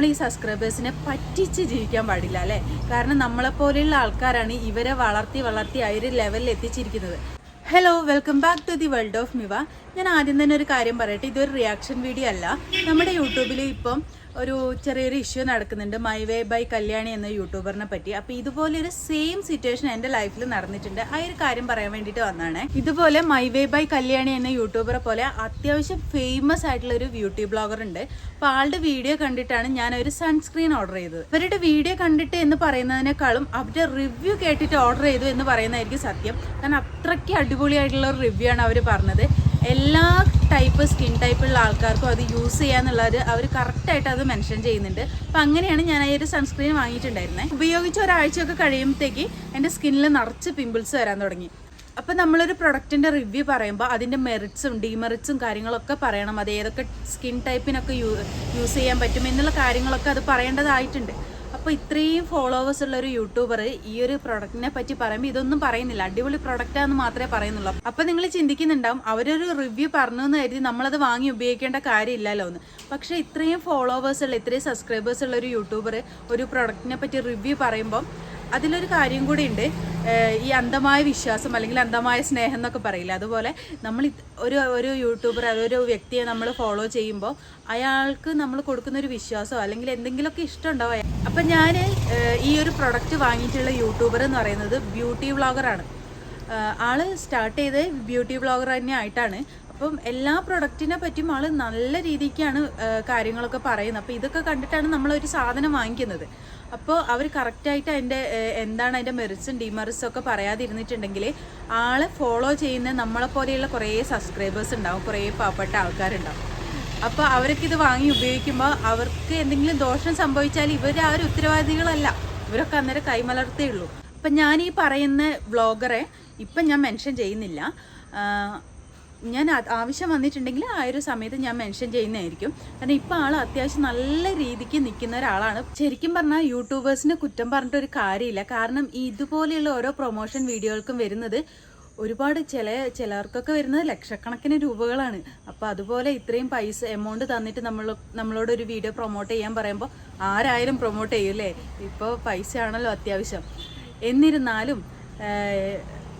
നമ്മൾ ഈ സബ്സ്ക്രൈബേഴ്സിനെ പറ്റിച്ച് ജീവിക്കാൻ പാടില്ല അല്ലേ? കാരണം നമ്മളെ പോലെയുള്ള ആൾക്കാരാണ് ഇവരെ വളർത്തി വളർത്തി ആ ഒരു ലെവലിൽ എത്തിച്ചിരിക്കുന്നത്. Hello welcome back to the world of മിവ ഞാൻ ആദ്യം തന്നെ ഒരു കാര്യം പറയട്ടെ ഇതൊരു റിയാക്ഷൻ വീഡിയോ അല്ല. നമ്മുടെ യൂട്യൂബിൽ ഇപ്പം ഒരു ചെറിയൊരു ഇഷ്യൂ നടക്കുന്നുണ്ട്. മൈ വേ ബൈ കല്യാണി എന്ന യൂട്യൂബറിനെ പറ്റി. അപ്പൊ ഇതുപോലെ ഒരു സെയിം സിറ്റുവേഷൻ എന്റെ ലൈഫിൽ നടന്നിട്ടുണ്ട്. ആ ഒരു കാര്യം പറയാൻ വേണ്ടിട്ട് വന്നതാണ് ഇതുപോലെ മൈ വേ ബൈ കല്യാണി എന്ന യൂട്യൂബറെ പോലെ അത്യാവശ്യം ഫേമസ് ആയിട്ടുള്ള ഒരു ബ്യൂട്ടി ബ്ലോഗർ ഉണ്ട്. അപ്പൊ ആളുടെ വീഡിയോ കണ്ടിട്ടാണ് ഞാൻ ഒരു സൺസ്ക്രീൻ ഓർഡർ ചെയ്തത്. അവരുടെ വീഡിയോ കണ്ടിട്ട് എന്ന് പറയുന്നതിനേക്കാളും അവരുടെ റിവ്യൂ കേട്ടിട്ട് ഓർഡർ ചെയ്തു എന്ന് പറയുന്നതായിരിക്കും സത്യം. കാരണം അത്രയ്ക്ക് അടിപൊളിയായിട്ടുള്ള റിവ്യൂ ആണ് അവർ പറഞ്ഞത്. എല്ലാ ടൈപ്പ് സ്കിൻ ടൈപ്പുള്ള ആൾക്കാർക്കും അത് യൂസ് ചെയ്യാന്നുള്ളത് അവർ കറക്റ്റായിട്ട് അത് മെൻഷൻ ചെയ്യുന്നുണ്ട്. അപ്പം അങ്ങനെയാണ് ഞാൻ ഈ ഒരു സൺസ്ക്രീൻ വാങ്ങിയിട്ടുണ്ടായിരുന്നത് ഉപയോഗിച്ച് ഒരാഴ്ചയൊക്കെ കഴിയുമ്പോഴത്തേക്ക് എന്റെ സ്കിന്നിൽ നിറച്ച് പിമ്പിൾസ് വരാൻ തുടങ്ങി. അപ്പം നമ്മളൊരു പ്രൊഡക്റ്റിന്റെ റിവ്യൂ പറയുമ്പോൾ അതിന്റെ മെറിറ്റ്സും ഡിമെറിറ്റ്സും കാര്യങ്ങളൊക്കെ പറയണം. അത് ഏതൊക്കെ സ്കിൻ ടൈപ്പിനൊക്കെ യൂസ് ചെയ്യാൻ പറ്റും എന്നുള്ള കാര്യങ്ങളൊക്കെ അത് പറയേണ്ടതായിട്ടുണ്ട്. അപ്പോൾ ഇത്രയും ഫോളോവേഴ്സ് ഉള്ള ഒരു യൂട്യൂബർ ഈ ഒരു പ്രൊഡക്റ്റിനെ പറ്റി പറയുമ്പോൾ ഇതൊന്നും പറയുന്നില്ല. അടിപൊളി പ്രൊഡക്റ്റാന്ന് മാത്രമേ പറയുന്നുള്ളൂ. അപ്പോൾ നിങ്ങൾ ചിന്തിക്കുന്നുണ്ടാവും അവരൊരു റിവ്യൂ പറഞ്ഞു എന്ന് കരുതി നമ്മളത് വാങ്ങി ഉപയോഗിക്കേണ്ട കാര്യമില്ലല്ലോ എന്ന്. പക്ഷേ ഇത്രയും ഫോളോവേഴ്സ് ഉള്ള ഇത്രയും സബ്സ്ക്രൈബേഴ്സ് ഉള്ള ഒരു യൂട്യൂബർ ഒരു പ്രൊഡക്റ്റിനെ പറ്റി റിവ്യൂ പറയുമ്പോൾ അതിലൊരു കാര്യം കൂടി ഉണ്ട്. ഈ അന്ധമായ വിശ്വാസം അല്ലെങ്കിൽ അന്ധമായ സ്നേഹം എന്നൊക്കെ പറയില്ല? അതുപോലെ നമ്മൾ ഒരു ഒരു യൂട്യൂബർ ഒരു വ്യക്തിയെ നമ്മൾ ഫോളോ ചെയ്യുമ്പോൾ അയാൾക്ക് നമ്മൾ കൊടുക്കുന്ന ഒരു വിശ്വാസമോ അല്ലെങ്കിൽ എന്തെങ്കിലുമൊക്കെ ഇഷ്ടമുണ്ടാവും. അപ്പം ഞാൻ ഈ ഒരു പ്രൊഡക്റ്റ് വാങ്ങിയിട്ടുള്ള യൂട്യൂബർ എന്ന് പറയുന്നത് ബ്യൂട്ടി വ്ളോഗറാണ് ആൾ സ്റ്റാർട്ട് ചെയ്ത് ബ്യൂട്ടി വ്ളോഗർ തന്നെ ആയിട്ടാണ്. അപ്പം എല്ലാ പ്രൊഡക്റ്റിനെ പറ്റിയും ആൾ നല്ല രീതിക്കാണ് കാര്യങ്ങളൊക്കെ പറയുന്നത്. അപ്പോൾ ഇതൊക്കെ കണ്ടിട്ടാണ് നമ്മളൊരു സാധനം വാങ്ങിക്കുന്നത്. അപ്പോൾ അവർ കറക്റ്റായിട്ട് അതിന്റെ എന്താണ് അതിന്റെ മെറിറ്റ്സും ഡിമെറിറ്റ്സും ഒക്കെ പറയാതിരുന്നിട്ടുണ്ടെങ്കിൽ ആളെ ഫോളോ ചെയ്യുന്ന നമ്മളെപ്പോലെയുള്ള കുറേ സബ്സ്ക്രൈബേഴ്സ് ഉണ്ടാവും കുറേ പാവപ്പെട്ട ആൾക്കാരുണ്ടാവും. അപ്പോൾ അവർക്ക് ഇത് വാങ്ങി ഉപയോഗിക്കുമ്പോൾ അവർക്ക് എന്തെങ്കിലും ദോഷം സംഭവിച്ചാൽ ഇവർ ആ ഒരു ഉത്തരവാദികളല്ല. ഇവരൊക്കെ അന്നേരം കൈമലർത്തേ ഉള്ളൂ. അപ്പം ഞാൻ ഈ പറയുന്ന വ്ളോഗറെ ഇപ്പം ഞാൻ മെൻഷൻ ചെയ്യുന്നില്ല. ഞാൻ ആവശ്യം വന്നിട്ടുണ്ടെങ്കിൽ ആ ഒരു സമയത്ത് ഞാൻ മെൻഷൻ ചെയ്യുന്നതായിരിക്കും. കാരണം ഇപ്പം ആൾ അത്യാവശ്യം നല്ല രീതിക്ക് നിൽക്കുന്ന ഒരാളാണ്. ശരിക്കും പറഞ്ഞാൽ യൂട്യൂബേഴ്സിനെ കുറ്റം പറഞ്ഞിട്ട് ഒരു കാര്യമില്ല. കാരണം ഇതുപോലെയുള്ള ഓരോ പ്രൊമോഷൻ വീഡിയോകൾക്കും വരുന്നത് ഒരുപാട് ചില ചിലർക്കൊക്കെ വരുന്നത് ലക്ഷക്കണക്കിന് രൂപകളാണ്. അപ്പോൾ അതുപോലെ ഇത്രയും പൈസ എമൗണ്ട് തന്നിട്ട് നമ്മൾ നമ്മളോട് ഒരു വീഡിയോ പ്രൊമോട്ട് ചെയ്യാൻ പറയുമ്പോൾ ആരായാലും പ്രൊമോട്ട് ചെയ്യും അല്ലേ ഇപ്പോൾ പൈസ ആണല്ലോ അത്യാവശ്യം. എന്നിരുന്നാലും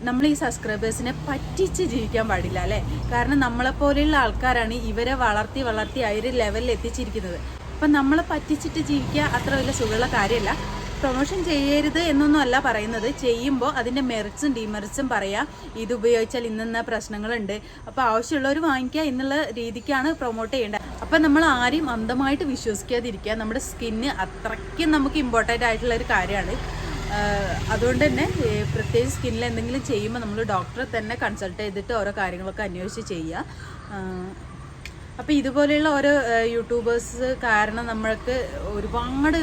നമ്മൾ ഈ സബ്സ്ക്രൈബേഴ്സിനെ പറ്റിച്ച് ജീവിക്കാൻ പാടില്ല അല്ലേ? കാരണം നമ്മളെപ്പോലെയുള്ള ആൾക്കാരാണ് ഇവരെ വളർത്തി വളർത്തി ആ ഒരു ലെവലിൽ എത്തിച്ചിരിക്കുന്നത്. അപ്പം നമ്മളെ പറ്റിച്ചിട്ട് ജീവിക്കുക അത്ര വലിയ സുഖമുള്ള കാര്യമല്ല. പ്രൊമോഷൻ ചെയ്യരുത് എന്നൊന്നും അല്ല പറയുന്നത്. ചെയ്യുമ്പോൾ അതിന്റെ മെറിറ്റ്സും ഡിമെറിറ്റ്സും പറയാം. ഇത് ഉപയോഗിച്ചാൽ ഇന്ന പ്രശ്നങ്ങളുണ്ട്. അപ്പോൾ ആവശ്യമുള്ളവർ വാങ്ങിക്കുക എന്നുള്ള രീതിക്കാണ് പ്രൊമോട്ട് ചെയ്യേണ്ടത്. അപ്പം നമ്മൾ ആരെയും അന്ധമായിട്ട് വിശ്വസിക്കാതിരിക്കുക. നമ്മുടെ സ്കിന്ന് അത്രയ്ക്കും നമുക്ക് ഇമ്പോർട്ടന്റ് ആയിട്ടുള്ള ഒരു കാര്യമാണ്. അതുകൊണ്ട് തന്നെ പ്രത്യേകിച്ച് സ്കിന്നിൽ എന്തെങ്കിലും ചെയ്യുമ്പോൾ നമ്മൾ ഡോക്ടറെ തന്നെ കൺസൾട്ട് ചെയ്തിട്ട് ഓരോ കാര്യങ്ങളൊക്കെ അന്വേഷിച്ച് ചെയ്യുക. അപ്പോൾ ഇതുപോലെയുള്ള ഓരോ യൂട്യൂബേഴ്സ് കാരണം നമ്മൾക്ക് ഒരുപാട്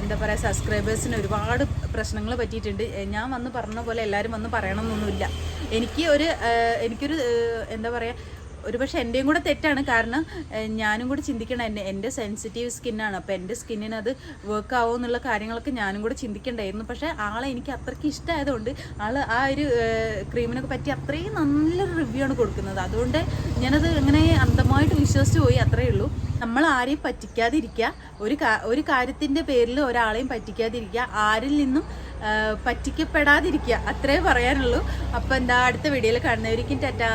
എന്താ പറയുക സബ്സ്ക്രൈബേഴ്സിന് ഒരുപാട് പ്രശ്നങ്ങൾ പറ്റിയിട്ടുണ്ട്. ഞാൻ വന്ന് പറഞ്ഞ പോലെ എല്ലാവരും വന്ന് പറയണമെന്നൊന്നുമില്ല. എനിക്ക് ഒരു എനിക്കൊരു എന്താ പറയുക ഒരുപക്ഷെ എന്റെയും കൂടെ തെറ്റാണ്. കാരണം ഞാനും കൂടെ ചിന്തിക്കണം. എന്റെ എന്റെ സെൻസിറ്റീവ് സ്കിന്നാണ് അപ്പോൾ എന്റെ സ്കിന്നിന് അത് വർക്ക് ആവുമോ എന്നുള്ള കാര്യങ്ങളൊക്കെ ഞാനും കൂടെ ചിന്തിക്കണ്ടായിരുന്നു. പക്ഷേ ആളെ എനിക്ക് അത്രയ്ക്ക് ഇഷ്ടമായതുകൊണ്ട് ആൾ ആ ഒരു ക്രീമിനൊക്കെ പറ്റി അത്രയും നല്ലൊരു റിവ്യൂ ആണ് കൊടുക്കുന്നത്. അതുകൊണ്ട് ഞാനത് അങ്ങനെ അന്ധമായിട്ട് വിശ്വസിച്ച് പോയി അത്രയേ ഉള്ളൂ. നമ്മൾ ആരെയും പറ്റിക്കാതിരിക്കുക. ഒരു ഒരു കാര്യത്തിന്റെ പേരിൽ ഒരാളെയും പറ്റിക്കാതിരിക്കുക. ആരിൽ നിന്നും പറ്റിക്കപ്പെടാതിരിക്കുക. അത്രേ പറയാനുള്ളൂ. അപ്പോൾ എന്താ അടുത്ത വീഡിയോയിൽ കാണുന്നവരിക്കും ടാറ്റാ.